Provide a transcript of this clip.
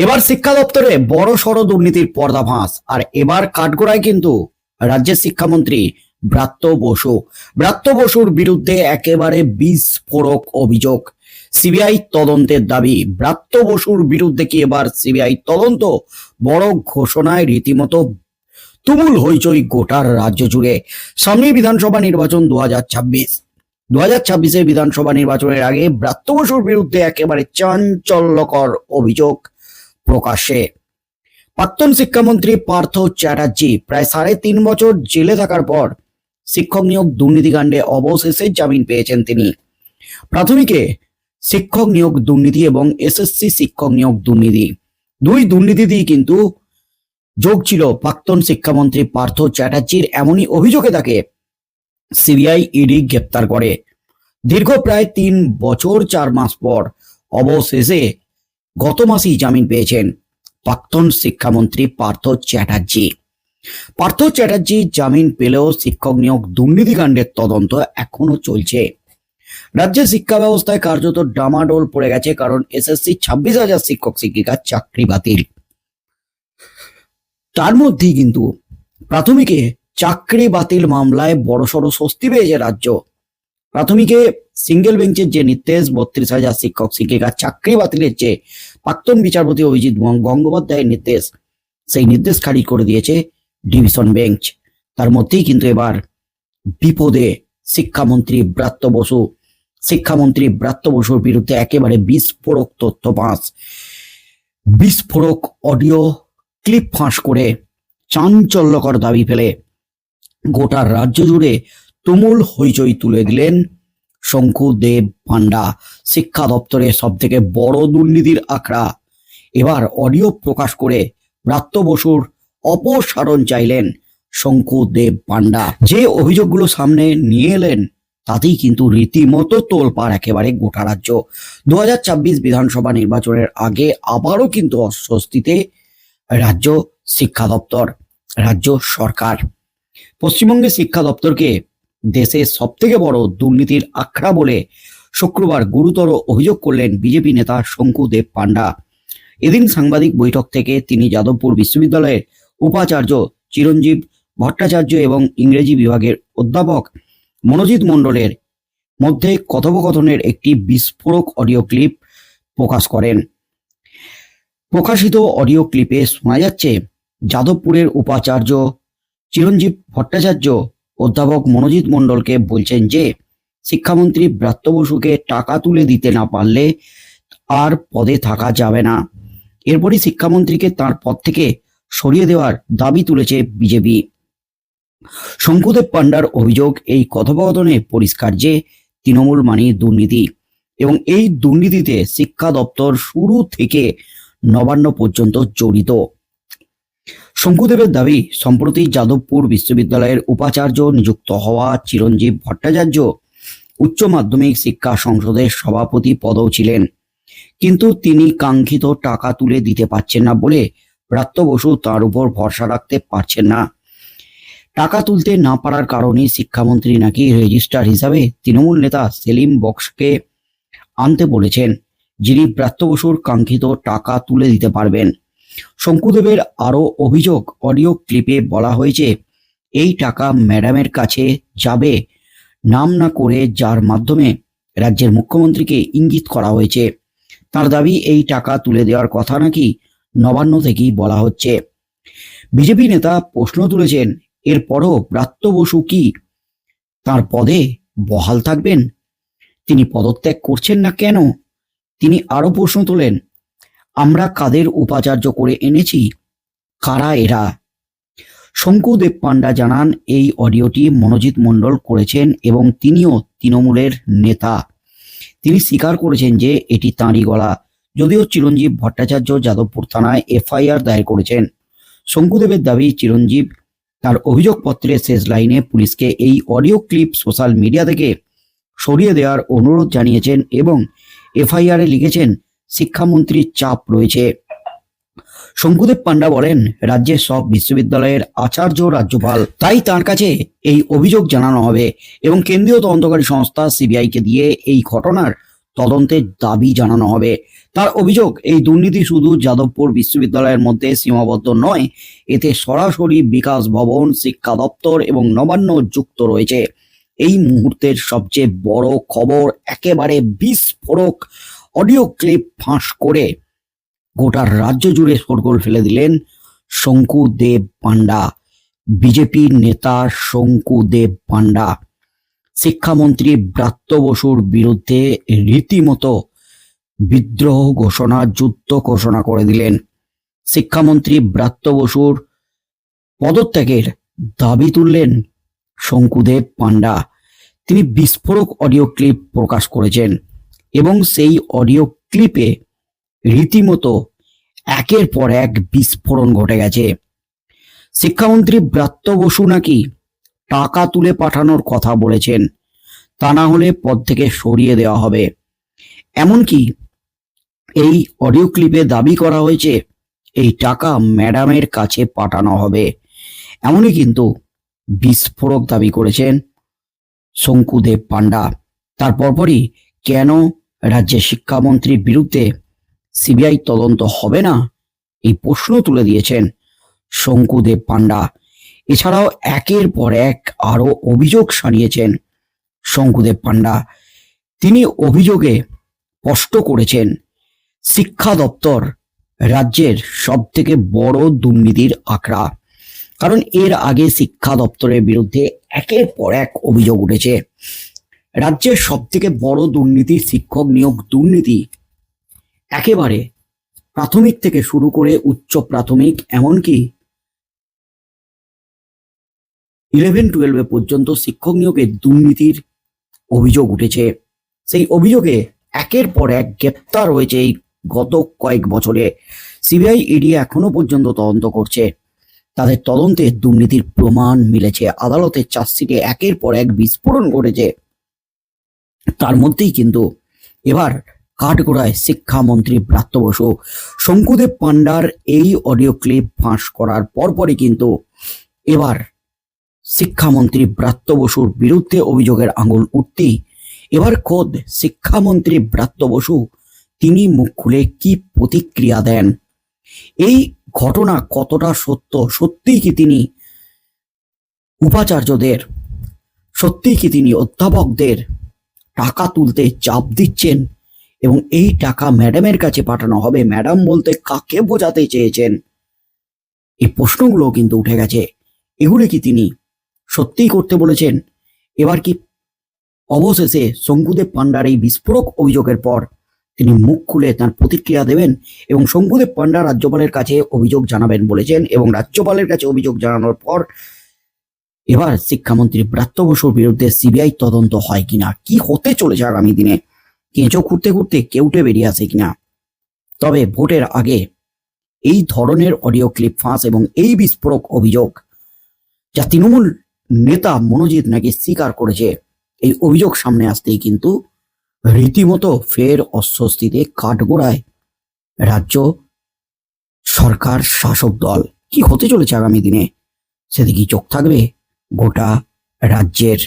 এবার শিক্ষা দপ্তরে বড় সড় দুর্নীতির পর্দাভাস আর এবার কাঠগোড়ায় কিন্তু রাজ্যের শিক্ষামন্ত্রী ব্রাত্য বসু। ব্রাত্য বসুর বিরুদ্ধে একেবারে বিস্ফোরক অভিযোগ। সিবিআই তদন্তের দাবি, ব্রাত্য বসুর বিরুদ্ধে কি এবার সিবিআই তদন্ত? বড় ঘোষণায় রীতিমতো তুমুল হইচই গোটার রাজ্য জুড়ে। সামনে বিধানসভা নির্বাচন দু হাজার ছাব্বিশ। দু হাজার ছাব্বিশে বিধানসভা নির্বাচনের আগে ব্রাত্য বসুর বিরুদ্ধে একেবারে চাঞ্চল্যকর অভিযোগ। প্রকাশ্যে প্রাক্তন শিক্ষামন্ত্রী পার্থ চ্যাটার্জি প্রায় সাড়ে তিন বছর জেলে থাকার পর শিক্ষক নিয়োগ দুর্নীতিকাণ্ডে অবশেষে জামিন পেয়েছেন তিনি। প্রাথমিকে শিক্ষক নিয়োগ দুর্নীতি এবং এসএসসি শিক্ষক নিয়োগ দুর্নীতি। দুই দুর্নীতিতেই কিন্তু যোগ ছিল প্রাক্তন শিক্ষামন্ত্রী পার্থ চ্যাটার্জির। এমনই অভিযোগে তাকে সিবিআই ইডি গ্রেপ্তার করে। দীর্ঘ প্রায় তিন বছর চার মাস পর অবশেষে গত মাসেই জামিন পেয়েছেন প্রাক্তন শিক্ষামন্ত্রী পার্থ চ্যাটার্জি। পার্থ চ্যাটার্জি জামিন পেলেও শিক্ষক নিয়োগ দুর্নীতিকাণ্ডের তদন্ত এখনও চলছে। রাজ্যের শিক্ষা ব্যবস্থায় কার্যত ডামাডোল পড়ে গেছে কারণ এসএসসি ছাব্বিশ হাজার শিক্ষক শিক্ষিকার চাকরি বাতিল। তার মধ্যেই কিন্তু প্রাথমিকে চাকরি বাতিল মামলায় বড়সড় স্বস্তি পেয়েছে রাজ্য। প্রাথমিকে সিঙ্গেল বেঞ্চের যে নির্দেশ, বত্রিশ হাজার শিক্ষক শিক্ষিকার চাকরি বাতিলের যে প্রাক্তন বিচারপতি অভিজিৎ গঙ্গোপাধ্যায়ের নির্দেশ, সেই নির্দেশ খারিজ করে দিয়েছে ডিভিশন বেঞ্চ। তার মধ্যেই কিন্তু এবার বিপদে শিক্ষামন্ত্রী ব্রাত্য বসু। শিক্ষামন্ত্রী ব্রাত্য বসুর বিরুদ্ধে একেবারে বিস্ফোরক তথ্য ফাঁস। বিস্ফোরক অডিও ক্লিপ ফাঁস করে চাঞ্চল্যকর দাবি ফেলে। গোটা রাজ্য জুড়ে তুমুল হইচই তুলে দিলেন শঙ্কু দেব পান্ডা শিক্ষা দপ্তরে সব থেকে বড় দুর্নীতির আখড়া। এবার অডিও প্রকাশ করে ব্রাত্য বসুর অপসারণ চাইলেন শঙ্কু দেব পান্ডা যে অভিযোগগুলো সামনে নিয়ে এলেন, তাতেই কিন্তু রীতিমতো তোলপাড় একেবারে গোটা রাজ্য। দু হাজার ছাব্বিশ বিধানসভা নির্বাচনের আগে আবারও কিন্তু অস্বস্তিতে রাজ্য শিক্ষা দপ্তর, রাজ্য সরকার। পশ্চিমবঙ্গের শিক্ষা দপ্তরকে দেশের সব থেকে বড় দুর্নীতির আখড়া বলে শুক্রবার গুরুতর অভিযোগ করলেন বিজেপি নেতা শঙ্কু দেব পান্ডা এদিন সাংবাদিক বৈঠক থেকে তিনি যাদবপুর বিশ্ববিদ্যালয়ের উপাচার্য চিরঞ্জীব ভট্টাচার্য এবং ইংরেজি বিভাগের অধ্যাপক মনোজিৎ মণ্ডলের মধ্যে কথোপকথনের একটি বিস্ফোরক অডিও ক্লিপ প্রকাশ করেন। প্রকাশিত অডিও ক্লিপে শোনা যাচ্ছে, যাদবপুরের উপাচার্য চিরঞ্জীব ভট্টাচার্য অধ্যাপক মনোজিৎ মণ্ডলকে বলছেন যে, শিক্ষামন্ত্রী ব্রাত্য বসুকে টাকা তুলে দিতে না পারলে আর পদে থাকা যাবে না। এরপরই শিক্ষামন্ত্রীকে তার পদ থেকে সরিয়ে দেওয়ার দাবি তুলেছে বিজেপি। শঙ্কুদেব পান্ডার অভিযোগ এই কথোপকথনে পরিষ্কার যে, তৃণমূল মানে দুর্নীতি এবং এই দুর্নীতিতে শিক্ষা দপ্তর শুরু থেকে নবান্ন পর্যন্ত জড়িত। শঙ্কুদেবের দাবি, সম্প্রতি যাদবপুর বিশ্ববিদ্যালয়ের উপাচার্য নিযুক্ত হওয়া চিরঞ্জীব ভট্টাচার্য উচ্চ মাধ্যমিক শিক্ষা সংসদের সভাপতি পদও ছিলেন। কিন্তু তিনি কাঙ্ক্ষিত টাকা তুলে দিতে পারছেন না বলে ব্রাত্য বসু তার উপর ভরসা রাখতে পারছেন না। টাকা তুলতে না পারার কারণে শিক্ষামন্ত্রী নাকি রেজিস্ট্রার হিসাবে তৃণমূল নেতা সেলিম বক্সকে আনতে বলেছেন, যিনি ব্রাত্য বসুর কাঙ্ক্ষিত টাকা তুলে দিতে পারবেন। শঙ্কুদেবের আরও অভিযোগ অডিও ক্লিপে বলা হয়েছে, এই টাকা ম্যাডামের কাছে যাবে। নাম না করে যার মাধ্যমে রাজ্যের মুখ্যমন্ত্রীকে ইঙ্গিত করা হয়েছে। তার দাবি, এই টাকা তুলে দেওয়ার কথা নাকি নবান্ন থেকেই বলা হচ্ছে। বিজেপি নেতা প্রশ্ন তুলেছেন, এরপরও ব্রাত্য বসু কি তার পদে বহাল থাকবেন? তিনি পদত্যাগ করছেন না কেন? তিনি আরও প্রশ্ন তোলেন আমরা কাদের উপাচার্য করে এনেছি? কারা এরা? শঙ্কুদেব পান্ডা জানান, এই অডিওটি মনোজিৎ মণ্ডল করেছেন এবং তিনিও তৃণমূলের নেতা। তিনি স্বীকার করেছেন যে এটি তাঁরই গলা। যদিও চিরঞ্জীব ভট্টাচার্য যাদবপুর থানায় এফআইআর দায়ের করেছেন। শঙ্কুদেবের দাবি, চিরঞ্জীব তার অভিযোগপত্রের শেষ লাইনে পুলিশকে এই অডিও ক্লিপ সোশ্যাল মিডিয়া থেকে সরিয়ে দেওয়ার অনুরোধ জানিয়েছেন এবং এফআইআরে লিখেছেন শিক্ষামন্ত্রীর চাপ রয়েছে। শঙ্কুদেব পান্ডা বলেন রাজ্যের সব বিশ্ববিদ্যালয়ের আচার্য রাজ্যপাল। তাই তার কাছে এই অভিযোগ জানানো হবে এবং কেন্দ্রীয় তদন্তকারী সংস্থা সিবিআই কে দিয়ে এই ঘটনার তদন্তের দাবি জানানো হবে। তার অভিযোগ, এই দুর্নীতি শুধু যাদবপুর বিশ্ববিদ্যালয়ের মধ্যে সীমাবদ্ধ নয়, এতে সরাসরি বিকাশ ভবন, শিক্ষা দপ্তর এবং নবান্ন যুক্ত রয়েছে। এই মুহূর্তের সবচেয়ে বড় খবর একেবারে বিস্ফোরক অডিও ক্লিপ ফাঁস করে গোটা রাজ্য জুড়ে শোরগোল ফেলে দিলেন শঙ্কু দেব পান্ডা বিজেপির নেতা শঙ্কু দেব পান্ডা শিক্ষামন্ত্রী ব্রাত্য বসুর বিরুদ্ধে রীতিমতো বিদ্রোহ ঘোষণা, যুদ্ধ ঘোষণা করে দিলেন। শিক্ষামন্ত্রী ব্রাত্য বসুর পদত্যাগের দাবি তুললেন শঙ্কুদেব পান্ডা তিনি বিস্ফোরক অডিও ক্লিপ প্রকাশ করেছেন। এবং সেই অডিও ক্লিপে রীতিমতো একের পর এক বিস্ফোরণ ঘটে গেছে। শিক্ষামন্ত্রী ব্রাত্য বসু নাকি টাকা তুলে পাঠানোর কথা বলেছেন, তা না হলে পদ থেকে সরিয়ে দেওয়া হবে। এমনকি এই অডিও ক্লিপে দাবি করা হয়েছে, এই টাকা ম্যাডামের কাছে পাঠানো হবে। এমনই কিন্তু বিস্ফোরক দাবি করেছেন শঙ্কুদেব পান্ডা তার পরপরই কেন রাজ্যের শিক্ষামন্ত্রীর বিরুদ্ধে সিবিআই তদন্ত হবে না? এই প্রশ্ন তুলে দিয়েছেন শঙ্কুদেব পান্ডা এছাড়াও একের পর এক আরও অভিযোগ সারিয়েছেন শঙ্কুদেব পান্ডা তিনি অভিযোগে স্পষ্ট করেছেন, শিক্ষা দপ্তর রাজ্যের সব থেকে বড় দুর্নীতির আখড়া কারণ এর আগে শিক্ষা দপ্তরের বিরুদ্ধে একের পর এক অভিযোগ উঠেছে। রাজ্যের সব থেকে বড় দুর্নীতি, শিক্ষক নিয়োগ দুর্নীতি। একেবারে প্রাথমিক থেকে শুরু করে উচ্চ প্রাথমিক, এমনকি ইলেভেন টুয়েলভে পর্যন্ত শিক্ষক নিয়োগে দুর্নীতির অভিযোগ উঠেছে। সেই অভিযোগে একের পর এক গ্রেপ্তার হয়েছে এই গত কয়েক বছরে। সিবিআই, ইডি এখনও পর্যন্ত তদন্ত করছে। তাদের তদন্তে দুর্নীতির প্রমাণ মিলেছে। আদালতের চার্জশিটে একের পর এক বিস্ফোরণ ঘটেছে। তার মধ্যেই কিন্তু এবার কাঠগোড়ায় শিক্ষামন্ত্রী ব্রাত্য বসু, শঙ্কুদেব পান্ডার এই অডিও ক্লিপ ফাঁস করার পরপরই কিন্তু এবার শিক্ষামন্ত্রী ব্রাত্য বসুর বিরুদ্ধে অভিযোগের আঙুল উঠতেই এবার খোদ শিক্ষামন্ত্রী ব্রাত্য বসু তিনি মুখ খুলে কি প্রতিক্রিয়া দেন? এই ঘটনা কতটা সত্য? সত্যিই কি তিনি উপাচার্যদের? সত্যিই কি তিনি অধ্যাপকদের টাকা তুলতে চাপ দিচ্ছেন এবং এই টাকা ম্যাডামের কাছে পাঠানো হবে। ম্যাডাম বলতে কাকে বোঝাতে চেয়েছেন? এই প্রশ্নগুলো কিন্তু উঠে গেছে। এগুলো কি তিনি সত্যিই করতে বলেছেন? এবার কি অবশেষে শঙ্কুদেব পান্ডার এই বিস্ফোরক অভিযোগের পর তিনি মুখ খুলে তার প্রতিক্রিয়া দেবেন এবং শঙ্কুদেব পান্ডা রাজ্যপালের কাছে অভিযোগ জানাবেন বলেছেন এবং রাজ্যপালের কাছে অভিযোগ জানানোর পর এবার শিক্ষামন্ত্রী ব্রাত্য বসুর বিরুদ্ধে সিবিআই তদন্ত হয় কিনা? কি হতে চলেছে আগামী দিনে? কেঁচো খুঁড়তে খুঁড়তে কেউটে বেরিয়ে আসে কিনা? তবে ভোটের আগে এই ধরনের অডিও ক্লিপ ফাঁস এবং এই বিস্ফোরক অভিযোগ যা তৃণমূল নেতা মনোজিৎ নাকি স্বীকার করেছে, এই অভিযোগ সামনে আসতেই কিন্তু রীতিমতো ফের অস্বস্তিতে কাঠগোড়ায় রাজ্য সরকার শাসক দল। কি হতে চলেছে আগামী দিনে? সেদিকে চোখ থাকবে? গোটা রাজ্যের